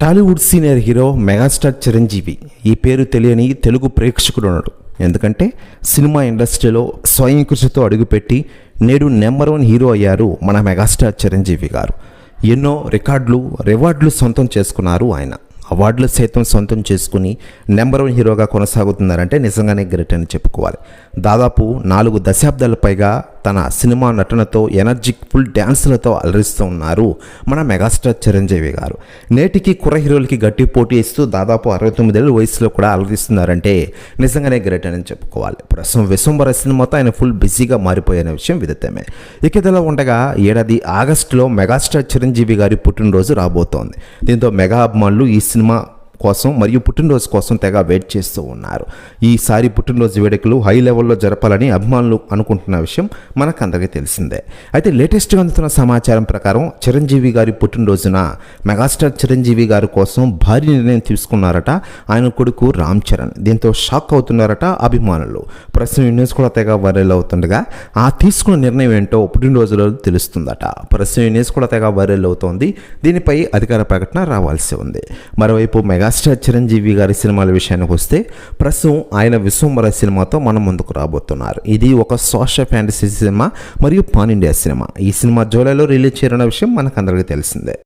Tollywood senior hero megastar Chiranjeevi. ఈ పేరు తెలియని తెలుగు ప్రేక్షకుడు ఉన్నాడు. ఎందుకంటే సినిమా ఇండస్ట్రీలో స్వయం కృషితో అడుగుపెట్టి నేడు నెంబర్ వన్ హీరో అయ్యారు మన మెగాస్టార్ చిరంజీవి గారు. ఎన్నో రికార్డులు రివార్డులు సొంతం చేసుకున్నారు ఆయన. అవార్డులు సైతం సొంతం చేసుకుని నెంబర్ వన్ హీరోగా కొనసాగుతున్నారంటే నిజంగానే గ్రేట్ అని చెప్పుకోవాలి. దాదాపు నాలుగు దశాబ్దాల పైగా తన సినిమా నటనతో ఎనర్జిక్ ఫుల్ డ్యాన్సులతో అలరిస్తూ ఉన్నారు మన మెగాస్టార్ చిరంజీవి గారు. నేటికి కుర్ర హీరోలకి గట్టి పోటీ ఇస్తూ దాదాపు అరవై తొమ్మిదేళ్ళ వయసులో కూడా అలరిస్తున్నారంటే నిజంగానే గ్రేట్ అని చెప్పుకోవాలి. ప్రస్తుతం విశ్వంబర సినిమాతో ఆయన ఫుల్ బిజీగా మారిపోయిన విషయం విదితమే. ఇక ఇదిలా ఉండగా ఏడాది ఆగస్టులో మెగాస్టార్ చిరంజీవి గారి పుట్టినరోజు రాబోతోంది. దీంతో మెగా అభిమానులు ఈ సినిమా కోసం మరియు పుట్టినరోజు కోసం తెగ వెయిట్ చేస్తూ ఉన్నారు. ఈసారి పుట్టినరోజు వేడుకలు హై లెవెల్లో జరపాలని అభిమానులు అనుకుంటున్న విషయం మనకందరికీ తెలిసిందే. అయితే లేటెస్ట్గా అందుతున్న సమాచారం ప్రకారం చిరంజీవి గారి పుట్టినరోజున మెగాస్టార్ చిరంజీవి గారి కోసం భారీ నిర్ణయం తీసుకున్నారట ఆయన కొడుకు రామ్ చరణ్. దీంతో షాక్ అవుతున్నారట అభిమానులు. ప్రస్తుతం ఈ న్యూస్ కూడా తెగ వైరల్ అవుతుండగా ఆ తీసుకున్న నిర్ణయం ఏంటో పుట్టినరోజులో తెలుస్తుందట. ప్రస్తుతం ఈ న్యూస్ కూడా తెగ వైరల్ అవుతోంది. దీనిపై అధికార ప్రకటన రావాల్సి ఉంది. మరోవైపు మెగా మెగాస్టార్ చిరంజీవి గారి సినిమాల విషయానికి వస్తే ప్రస్తుతం ఆయన విశ్వంబర సినిమాతో మన ముందుకు రాబోతున్నారు. ఇది ఒక సోషల్ ఫ్యాంటసీ సినిమా మరియు పాన్ ఇండియా సినిమా. ఈ సినిమా జూలైలో రిలీజ్ చేయనున్న విషయం మనకందరికీ తెలిసిందే.